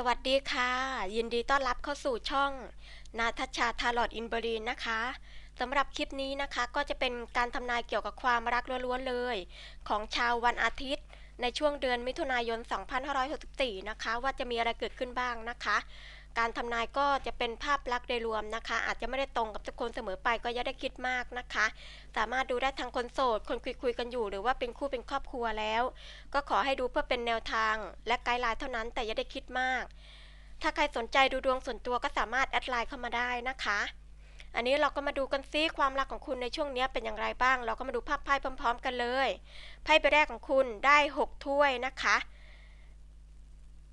สวัสดีค่ะ ยินดีต้อนรับเข้าสู่ช่อง นาทัชชาทาลอดอินเบอรีนนะคะสำหรับคลิปนี้นะคะก็จะเป็นการทำนายเกี่ยวกับความรักล้วนๆเลย ของชาววันอาทิตย์ ในช่วงเดือนมิถุนายน 2564 นะคะ ว่าจะมีอะไรเกิดขึ้นบ้างนะคะ การทำนายก็จะเป็นภาพลักษณ์โดยรวมนะคะ อาจจะไม่ได้ตรงกับทุกคนเสมอไปก็อย่าได้คิดมากนะคะ สามารถดูได้ทางคนโสด คนคุยคุยกันอยู่ หรือว่าเป็นคู่เป็นครอบครัวแล้ว ก็ขอให้ดูเพื่อเป็นแนวทาง และไกด์ไลน์เท่านั้นแต่อย่าได้คิดมาก ถ้าใครสนใจดูดวงส่วนตัวก็สามารถแอดไลน์เข้ามาได้นะคะอันนี้เราก็มาดูกันซิความรักของคุณในช่วงนี้เป็นอย่างไรบ้าง เราก็มาดูภาพไพ่พร้อม ๆ กันเลยไพ่ใบแรกของคุณได้ 6 ถ้วยนะคะ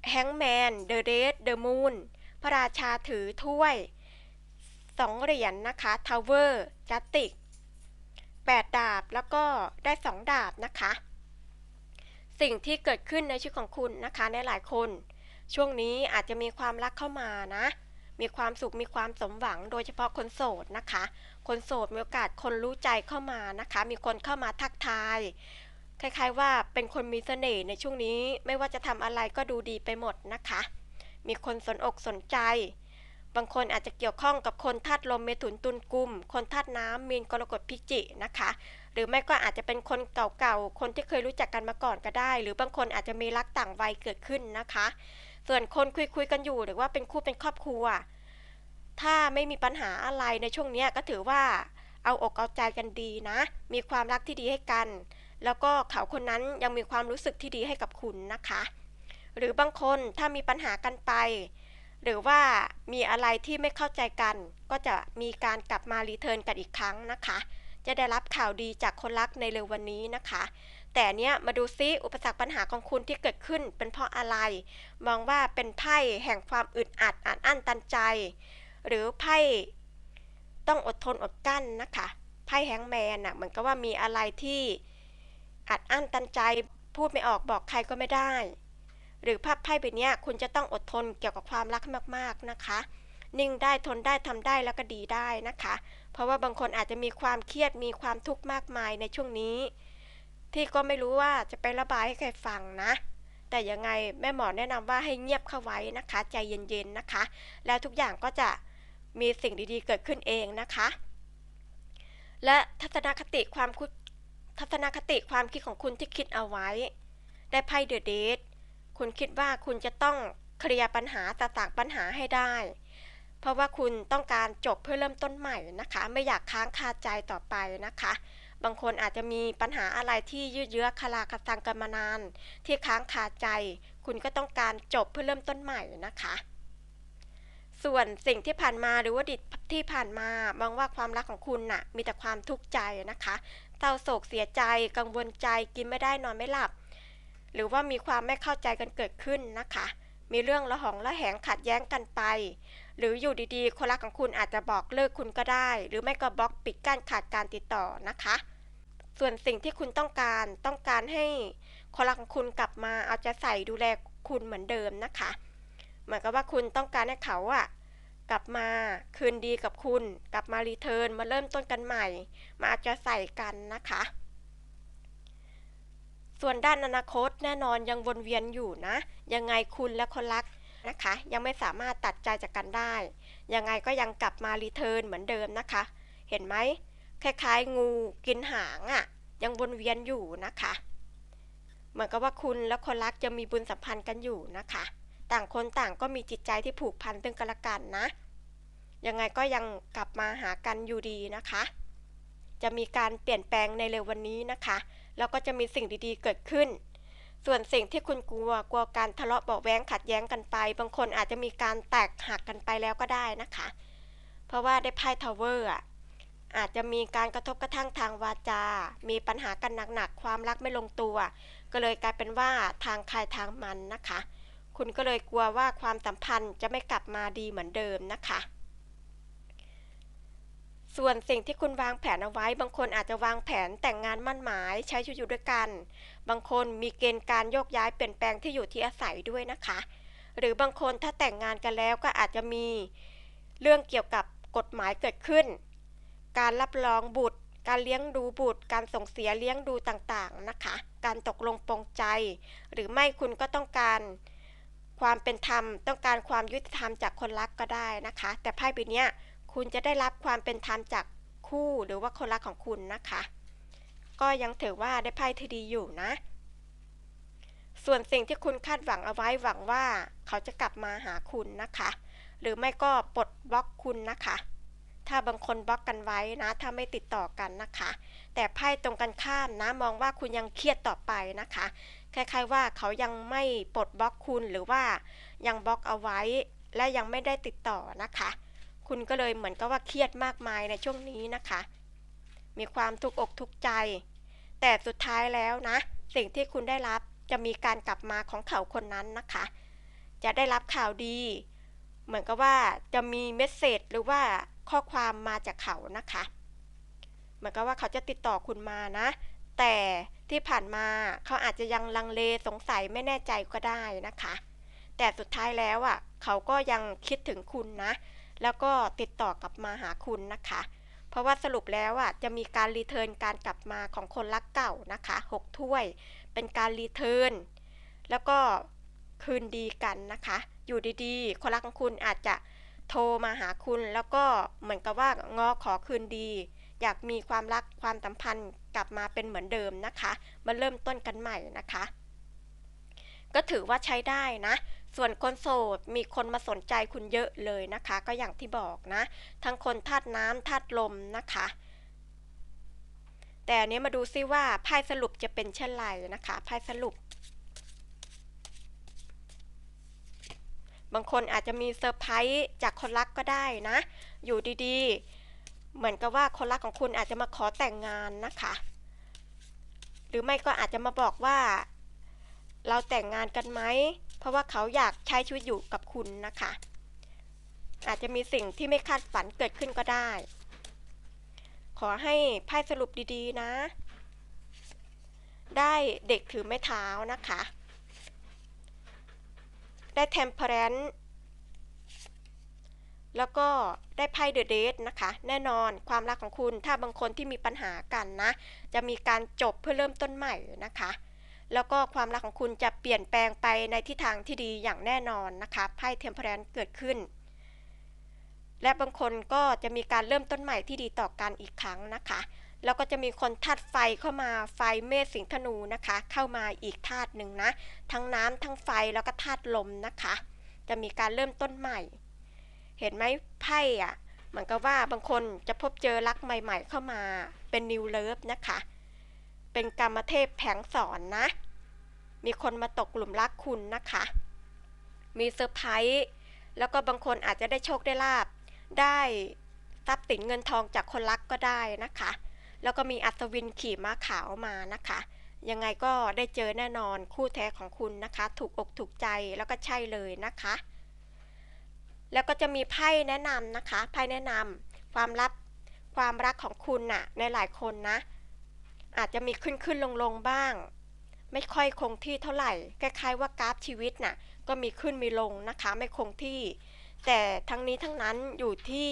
แฮงแมนเดอะเรดเดอะมูน พระราชาถือถ้วย 2 เหรียญนนะคะทาวเวอร์จัตติก 8 ดาบแล้วก็ได้ 2 ดาบนะคะ สิ่งที่เกิดขึ้นในชีวิตของคุณนะคะในหลายคน ช่วงนี้อาจจะมีความรักเข้ามานะ มีความสุขมีความสมหวังโดยเฉพาะคนโสดนะคะ คนโสดมีโอกาสคนรู้ใจเข้ามานะคะ มีคนเข้ามาทักทายคล้ายๆว่าเป็นคนมีเสน่ห์ในช่วงนี้ไม่ว่าจะทำอะไรก็ดูดีไปหมดนะคะ มีคนสนอกสนใจ บางคนอาจจะเกี่ยวข้องกับคนธาตุลมเมถุนตุลกุม คนธาตุน้ำมีนกรกฎพิจินะคะ หรือไม่ก็อาจจะเป็นคนเก่าๆ คนที่เคยรู้จักกันมาก่อนก็ได้ หรือบางคนอาจจะมีรักต่างวัยเกิดขึ้นนะคะ ส่วนคนคุยๆกันอยู่หรือว่าเป็นคู่เป็นครอบครัว ถ้าไม่มีปัญหาอะไรในช่วงนี้ก็ถือว่าเอาอกเอาใจกันดีนะ มีความรักที่ดีให้กัน แล้วก็เขาคนนั้นยังมีความรู้สึกที่ดีให้กับคุณนะคะ หรือบางคนถ้ามีปัญหากันไป หรือว่ามีอะไรที่ไม่เข้าใจกัน ก็จะมีการกลับมารีเทิร์นกันอีกครั้งนะคะ จะได้รับข่าวดีจากคนรักในเร็ววันนี้นะคะ แต่เนี้ยมาดูซิอุปสรรคปัญหาของคุณที่เกิดขึ้นเป็นเพราะอะไร มองว่าเป็นไพ่แห่งความอึดอัดอัดอั้นตันใจ หรือไพ่ต้องอดทนอดกั้นนะคะไพ่แฮงแมนน่ะเหมือนกับว่ามีอะไรที่อัดอั้นตันใจพูดไม่ออกบอกใครก็ไม่ได้ หรือภาพไพ่ใบเนี้ยคุณจะต้องอดทนเกี่ยวกับความรักมากๆนะคะ นิ่งได้ทนได้ทำได้แล้วก็ดีได้นะคะ เพราะว่าบางคนอาจจะมีความเครียดมีความทุกข์มากมายในช่วงนี้ ที่ก็ไม่รู้ว่าจะไประบายให้ใครฟังนะแต่ยังไงแม่หมอแนะนำว่าให้เงียบเข้าไว้นะคะ ใจเย็นๆนะคะ แล้วทุกอย่างก็จะมีสิ่งดีๆเกิดขึ้นเองนะคะ และทัศนคติความคิดทัศนคติความคิดของคุณที่คิดเอาไว้ ได้ไพ่เดอะเดท คุณคิดว่าคุณจะต้องเคลียร์ปัญหาต่างๆปัญหาให้ได้ เพราะว่าคุณต้องการจบเพื่อเริ่มต้นใหม่นะคะ ไม่อยากค้างคาใจต่อไปนะคะ บางคนอาจจะมีปัญหาอะไรที่ยืดเยื้อคาราคาซังกันมานาน ที่ค้างคาใจ คุณก็ต้องการจบเพื่อเริ่มต้นใหม่นะคะส่วนสิ่งที่ผ่านมาหรือว่าดีตที่ผ่านมามองว่าความรักของคุณน่ะ มีแต่ความทุกข์ใจนะคะเศร้าโศกเสียใจ กังวลใจกินไม่ได้นอนไม่หลับ หรือว่ามีความไม่เข้าใจกันเกิดขึ้นนะคะ มีเรื่องละหองละแหงขัดแย้งกันไป หรืออยู่ดีๆ คนรักของคุณอาจจะบอกเลิกคุณก็ได้ หรือไม่ก็บล็อกปิดกั้นขาดการติดต่อนะคะ ส่วนสิ่งที่คุณต้องการต้องการให้คนรักของคุณกลับมาเอาใจใส่ดูแลคุณเหมือนเดิมนะคะ เหมือนกับว่าคุณต้องการให้เขาอะกลับมาคืนดีกับคุณ กลับมารีเทิร์นมาเริ่มต้นกันใหม่ มาเอาใจใส่กันนะคะ ส่วนด้านอนาคตแน่นอนยังวนเวียนอยู่นะ ยังไงคุณและคนรักนะคะ ยังไม่สามารถตัดใจจากกันได้ ยังไงก็ยังกลับมารีเทิร์นเหมือนเดิมนะคะ เห็นไหมคล้ายๆ งูกินหางอะ่ะ ยังวนเวียนอยู่นะคะ เหมือนกับว่าคุณและคนรักจะมีบุญสัมพันธ์กันอยู่นะคะ ต่างคนต่างก็มีจิตใจที่ผูกพันซึ่งกันและกันนะ ยังไงก็ยังกลับมาหากันอยู่ดีนะคะ จะมีการเปลี่ยนแปลงในเร็ววันนี้นะคะ แล้วก็จะมีสิ่งดีๆเกิดขึ้น ส่วนสิ่งที่คุณกลัวกลัวการทะเลาะเบาะแว้งขัดแย้งกันไป บางคนอาจจะมีการแตกหักกันไปแล้วก็ได้นะคะ เพราะว่าได้ไพ่ทาวเวอร์อะอาจจะมีการกระทบกระทั่งทางวาจา มีปัญหากันหนักๆ ความรักไม่ลงตัว ก็เลยกลายเป็นว่าทางใครทางมันนะคะ คุณก็เลยกลัวว่าความสัมพันธ์จะไม่กลับมาดีเหมือนเดิมนะคะ ส่วนสิ่งที่คุณวางแผนเอาไว้ บางคนอาจจะวางแผนแต่งงานมั่นหมายใช้ชีวิตอยู่ด้วยกัน บางคนมีเกณฑ์การโยกย้ายเปลี่ยนแปลงที่อยู่ที่อาศัยด้วยนะคะ หรือบางคนถ้าแต่งงานกันแล้วก็อาจจะมีเรื่องเกี่ยวกับกฎหมายเกิดขึ้น การรับรองบุตร การเลี้ยงดูบุตร การส่งเสียเลี้ยงดูต่างๆนะคะ การตกลงปรงใจ หรือไม่คุณก็ต้องการความเป็นธรรม ต้องการความยุติธรรมจากคนรักก็ได้นะคะ แต่ไพ่ใบนี้ย คุณจะได้รับความเป็นธรรมจากคู่หรือว่าคนรักของคุณนะคะ ก็ยังถือว่าได้ไพ่ที่ดีอยู่นะ ส่วนสิ่งที่คุณคาดหวังเอาไว้หวังว่าเขาจะกลับมาหาคุณนะคะ หรือไม่ก็ปลดบล็อกคุณนะคะ ถ้าบางคนบล็อกกันไว้นะ ถ้าไม่ติดต่อกันนะคะ แต่ไพ่ตรงกันข้ามนะมองว่าคุณยังเครียดต่อไปนะคะคล้ายๆว่าเขายังไม่ปลดบล็อกคุณหรือว่ายังบล็อกเอาไว้และยังไม่ได้ติดต่อนะคะ คุณก็เลยเหมือนกับว่าเครียดมากมายในช่วงนี้นะคะ มีความทุกข์อกทุกข์ใจ แต่สุดท้ายแล้วนะ สิ่งที่คุณได้รับจะมีการกลับมาของเขาคนนั้นนะคะ จะได้รับข่าวดี เหมือนกับว่าจะมีเมสเซจหรือว่าข้อความมาจากเขานะคะ เหมือนกับว่าเขาจะติดต่อคุณมานะ แต่ที่ผ่านมาเขาอาจจะยังลังเลสงสัยไม่แน่ใจก็ได้นะคะ แต่สุดท้ายแล้วอะ เขาก็ยังคิดถึงคุณนะ แล้วก็ติดต่อกลับมาหาคุณนะคะ เพราะว่าสรุปแล้วอะจะมีการรีเทิร์นการกลับมาของคนรักเก่านะคะ6ถ้วย เป็นการรีเทิร์นแล้วก็คืนดีกันนะคะ อยู่ดีๆ คนรักของคุณอาจจะโทรมาหาคุณแล้วก็เหมือนกับว่างอขอคืนดี อยากมีความรักความสัมพันธ์กลับมาเป็นเหมือนเดิมนะคะ มาเริ่มต้นกันใหม่นะคะ ก็ถือว่าใช้ได้นะ ส่วนคนโสดมีคนมาสนใจคุณเยอะเลยนะคะ ก็อย่างที่บอกนะ ทั้งคนธาตุน้ำธาตุลมนะคะ แต่อันนี้มาดูซิว่าไพ่สรุปจะเป็นเช่นไรนะคะไพ่สรุป บางคนอาจจะมีเซอร์ไพรส์จากคนรักก็ได้นะ อยู่ดีๆ เหมือนกับว่าคนรักของคุณอาจจะมาขอแต่งงานนะคะ หรือไม่ก็อาจจะมาบอกว่า เราแต่งงานกันไหม เพราะว่าเขาอยากใช้ชีวิตอยู่กับคุณนะคะ อาจจะมีสิ่งที่ไม่คาดฝันเกิดขึ้นก็ได้ ขอให้ไพ่สรุปดีๆนะ ได้เด็กถือไม้เท้านะคะ ได้ temperance แล้วก็ได้ไพ่เดอะเดทนะคะ แน่นอนความรักของคุณถ้าบางคนที่มีปัญหากันนะ จะมีการจบเพื่อเริ่มต้นใหม่นะคะ แล้วก็ความรักของคุณจะเปลี่ยนแปลงไปในทิศทางที่ดีอย่างแน่นอนนะคะไพ่เทมเพลนเกิดขึ้น และบางคนก็จะมีการเริ่มต้นใหม่ที่ดีต่อกันอีกครั้งนะคะ แล้วก็จะมีคนธาตุไฟเข้ามาไฟเมษสิงธนูนะคะ เข้ามาอีกธาตุหนึ่งนะ ทั้งน้ำทั้งไฟแล้วก็ธาตุลมนะคะ จะมีการเริ่มต้นใหม่ เห็นไหมไพ่อะเหมือนกับว่าบางคนจะพบเจอรักใหม่ ๆ เข้ามาเป็นนิวเลิฟนะคะ เป็นกรรมเทพแผงสอนนะ มีคนมาตกกลุ่มรักคุณนะคะ มีเซอร์ไพรส์แล้วก็บางคนอาจจะได้โชคได้ลาบ ได้ทรัพย์สินเงินทองจากคนรักก็ได้นะคะ แล้วก็มีอัศวินขี่ม้าขาวมานะคะ ยังไงก็ได้เจอแน่นอนคู่แท้ของคุณนะคะ ถูกอกถูกใจแล้วก็ใช่เลยนะคะ แล้วก็จะมีไพ่แนะนำนะคะ ไพ่แนะนำความลับความรักของคุณน่ะในหลายคนนะ อาจจะมีขึ้นขึ้นลงลงบ้าง ไม่ค่อยคงที่เท่าไหร่คล้ายๆว่ากราฟชีวิตน่ะก็มีขึ้นมีลงนะคะ ไม่คงที่ แต่ทั้งนี้ทั้งนั้นอยู่ที่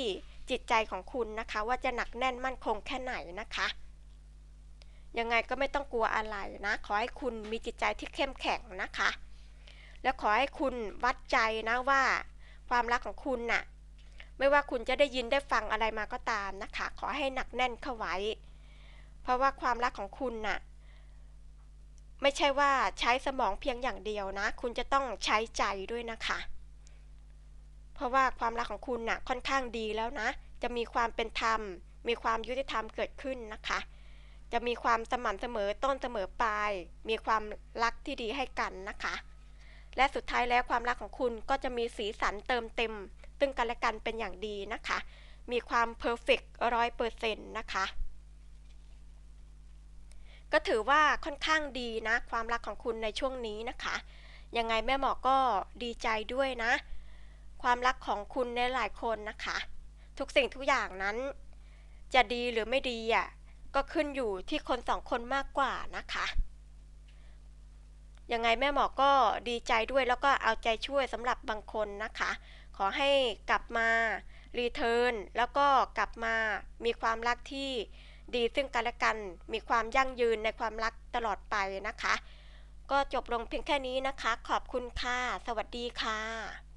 จิตใจของคุณนะคะ ว่าจะหนักแน่นมั่นคงแค่ไหนนะคะยังไงก็ไม่ต้องกลัวอะไรนะ ขอให้คุณมีจิตใจที่เข้มแข็งนะคะ และขอให้คุณวัดใจนะว่า ความรักของคุณน่ะ ไม่ว่าคุณจะได้ยินได้ฟังอะไรมาก็ตามนะคะ ขอให้หนักแน่นเข้าไว้ เพราะว่าความรักของคุณน่ะ ไม่ใช่ว่าใช้สมองเพียงอย่างเดียวนะ คุณจะต้องใช้ใจด้วยนะคะ เพราะว่าความรักของคุณน่ะค่อนข้างดีแล้วนะ จะมีความเป็นธรรม มีความยุติธรรมเกิดขึ้นนะคะ จะมีความสม่ำเสมอต้นเสมอปลาย มีความรักที่ดีให้กันนะคะ และสุดท้ายแล้วความรักของคุณก็จะมีสีสันเติมเต็มซึ่งกันและกันเป็นอย่างดีนะคะ มีความเพอร์เฟกต์ร้อยเปอร์เซ็นต์นะคะ ก็ถือว่าค่อนข้างดีนะ ความรักของคุณในช่วงนี้นะคะ ยังไงแม่หมอก็ดีใจด้วยนะ ความรักของคุณในหลายคนนะคะ ทุกสิ่งทุกอย่างนั้น จะดีหรือไม่ดีอะก็ขึ้นอยู่ที่คนสองคนมากกว่านะคะยังไงแม่หมอก็ดีใจด้วยแล้วก็เอาใจช่วยสำหรับบางคนนะคะ ขอให้กลับมารีเทิร์นแล้วก็กลับมามีความรักที่ ดีซึ่งกันและกัน มีความยั่งยืนในความรักตลอดไปนะคะ ก็จบลงเพียงแค่นี้นะคะ ขอบคุณค่ะ สวัสดีค่ะ